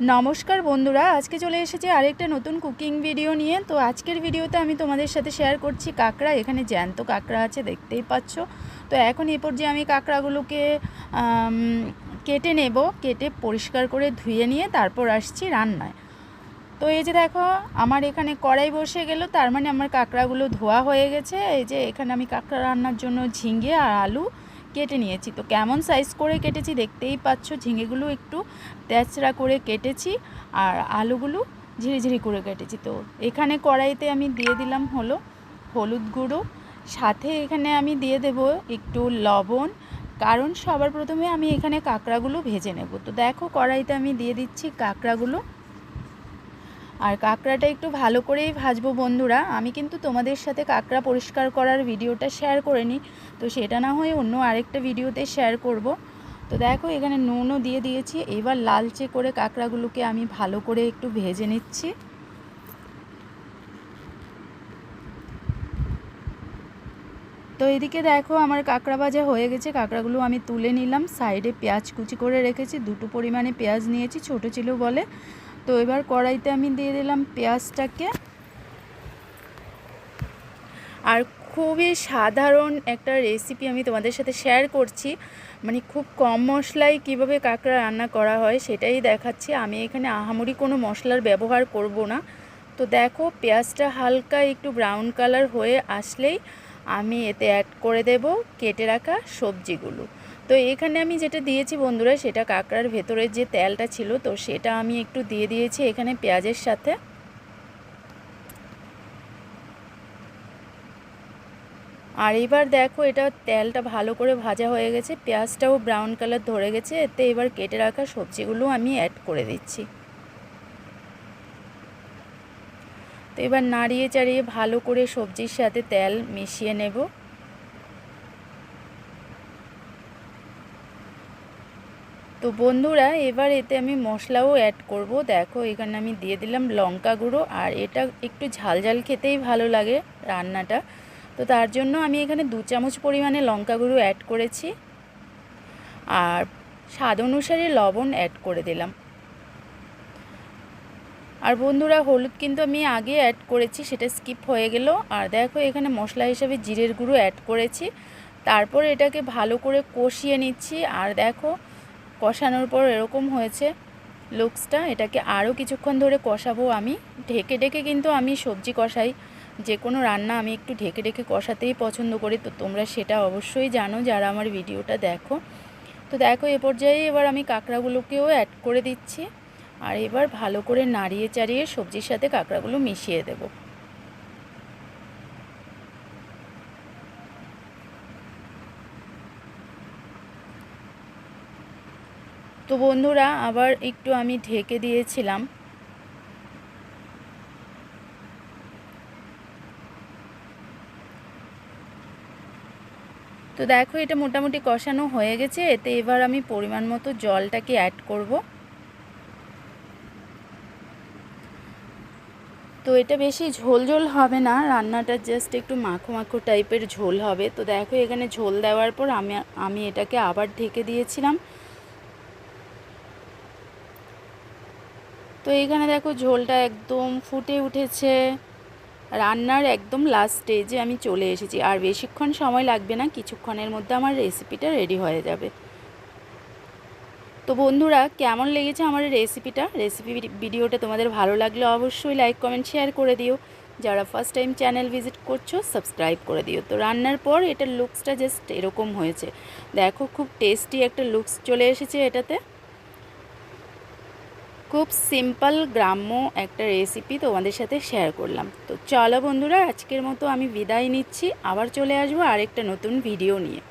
নমস্কার বন্ধুরা, আজকে চলে এসেছি আরেকটা নতুন কুকিং ভিডিও নিয়ে। তো আজকের ভিডিওতে আমি তোমাদের সাথে শেয়ার করছি কাঁকড়া, এখানে জ্যান্ত কাঁকড়া আছে, দেখতেই পাচ্ছ। তো এখন এ পর্যায়ে আমি কাঁকড়াগুলোকে কেটে নেব, কেটে পরিষ্কার করে ধুয়ে নিয়ে তারপর আসছি রান্নায়। তো এই যে দেখো, আমার এখানে কড়াই বসে গেল, তার মানে আমার কাঁকড়াগুলো ধোয়া হয়ে গেছে। এই যে এখানে আমি কাঁকড়া রান্নার জন্য ঝিঙে আর আলু কেটে নিয়েছি। তো কেমন সাইজ করে কেটেছি দেখতেই পাচ্ছ, ঝিঙেগুলো একটু তেচড়া করে কেটেছি আর আলুগুলো ঝিরিঝিরি করে কেটেছি। তো এখানে কড়াইতে আমি দিয়ে দিলাম হলো হলুদ গুঁড়ো, সাথে এখানে আমি দিয়ে দেব একটু লবণ, কারণ সবার প্রথমে আমি এখানে কাঁকড়াগুলো ভেজে নেব। তো দেখো কড়াইতে আমি দিয়ে দিচ্ছি কাঁকড়াগুলো। আর কাঁকড়াটা একটু ভালো করেই ভাজবো বন্ধুরা। আমি কিন্তু তোমাদের সাথে কাঁকড়া পরিষ্কার করার ভিডিওটা শেয়ার করে নিই। তো সেটা না হয়ে অন্য আরেকটা ভিডিওতে শেয়ার করব। তো দেখো, এখানে নুনও দিয়ে দিয়েছি। এবার লালচে করে কাঁকড়াগুলোকে আমি ভালো করে একটু ভেজে নিচ্ছি। তো এদিকে দেখো, আমার কাঁকড়া ভাজা হয়ে গেছে। কাঁকড়াগুলো আমি তুলে নিলাম। সাইডে পেঁয়াজ কুচি করে রেখেছি। দুটো পরিমাণে পেঁয়াজ নিয়েছি, ছোট ছিল বলে। তো এবার কড়াইতে আমি দিয়ে দিলাম পেঁয়াজটাকে। আর খুবই সাধারণ একটা রেসিপি আমি তোমাদের সাথে শেয়ার করছি। মানে খুব কম মশলায় কীভাবে কাঁকড়া রান্না করা হয় সেটাই দেখাচ্ছি। আমি এখানে আহামরি কোনো মশলার ব্যবহার করব না। তো দেখো, পেঁয়াজটা হালকা একটু ব্রাউন কালার হয়ে আসলেই আমি এতে অ্যাড করে দেব কেটে রাখা সবজিগুলো। তো এখানে আমি যেটা দিয়েছি বন্ধুরা, সেটা কাঁকড়ার ভেতরের যে তেলটা ছিল, তো সেটা আমি একটু দিয়ে দিয়েছি এখানে পেঁয়াজের সাথে। আর এবার দেখো এটা তেলটা ভালো করে ভাজা হয়ে গেছে, পেঁয়াজটাও ব্রাউন কালার ধরে গেছে, এতে এবার কেটে রাখা সবজিগুলো আমি অ্যাড করে দিচ্ছি। তো এবার নাড়িয়ে চাড়িয়ে ভালো করে সবজির সাথে তেল মিশিয়ে নেব। তো বন্ধুরা, এবার এতে আমি মশলাও অ্যাড করব। দেখো, এখানে আমি দিয়ে দিলাম লঙ্কা গুঁড়ো, আর এটা একটু ঝাল ঝাল খেতেই ভালো লাগে রান্নাটা। তো তার জন্য আমি এখানে দু চামচ পরিমাণে লঙ্কা গুঁড়ো অ্যাড করেছি। আর স্বাদ অনুসারে লবণ অ্যাড করে দিলাম। আর বন্ধুরা, হলুদ কিন্তু আমি আগে অ্যাড করেছি, সেটা স্কিপ হয়ে গেল। আর দেখো, এখানে মশলা হিসাবে জিরের গুঁড়ো অ্যাড করেছি। তারপর এটাকে ভালো করে কষিয়ে নিচ্ছি। আর দেখো, কষানোর পর এরকম হয়েছে লুকসটা এটাকে আরও কিছুক্ষণ ধরে কষাবো আমি। ঢেকে ঢেকে কিন্তু আমি সবজি কষাই। যে কোনো রান্না আমি একটু ঢেকে ঢেকে কষাতেই পছন্দ করি। তো তোমরা সেটা অবশ্যই জানো, যারা আমার ভিডিওটা দেখো। তো দেখো, এ পর্যায়ে এবার আমি কাঁকড়াগুলোকেও অ্যাড করে দিচ্ছি। আর এবার ভালো করে নাড়িয়ে চাড়িয়ে সবজির সাথে কাঁকড়াগুলো মিশিয়ে দেব। তো বন্ধুরা, আবার একটু আমি ঢেকে দিয়েছিলাম। তো দেখো, এটা মোটামুটি কষানো হয়ে গেছে। এতে এবার আমি পরিমাণ মতো জলটাকে অ্যাড করব। তো এটা বেশি ঝোল ঝোল হবে না, রান্নাটা জাস্ট একটু মাখো মাখো টাইপের ঝোল হবে। তো দেখো এখানে ঝোল দেওয়ার পর আমি আমি এটাকে আবার ঢেকে দিয়েছিলাম। তো এইখানে দেখো ঝোলটা একদম ফুটে উঠেছে। রান্নার একদম লাস্ট স্টেজে আমি চলে এসেছি। আর বেশিক্ষণ সময় লাগবে না, কিছুক্ষণের মধ্যে আমার রেসিপিটা রেডি হয়ে যাবে। তো বন্ধুরা, কেমন লেগেছে আমার রেসিপিটা রেসিপি ভিডিওটা তোমাদের ভালো লাগলে অবশ্যই লাইক কমেন্ট শেয়ার করে দিও। যারা ফার্স্ট টাইম চ্যানেল ভিজিট করছ সাবস্ক্রাইব করে দিও। তো রান্নার পর এটার লুকসটা জাস্ট এরকম হয়েছে। দেখো, খুব টেস্টি একটা লুকস চলে এসেছে এটাতে। খুব সিম্পল গ্রাম্য একটা রেসিপি তোমাদের সাথে শেয়ার করলাম। তো চলো বন্ধুরা, আজকের মতো আমি বিদায় নিচ্ছি। আবার চলে আসব আরেকটা নতুন ভিডিও নিয়ে।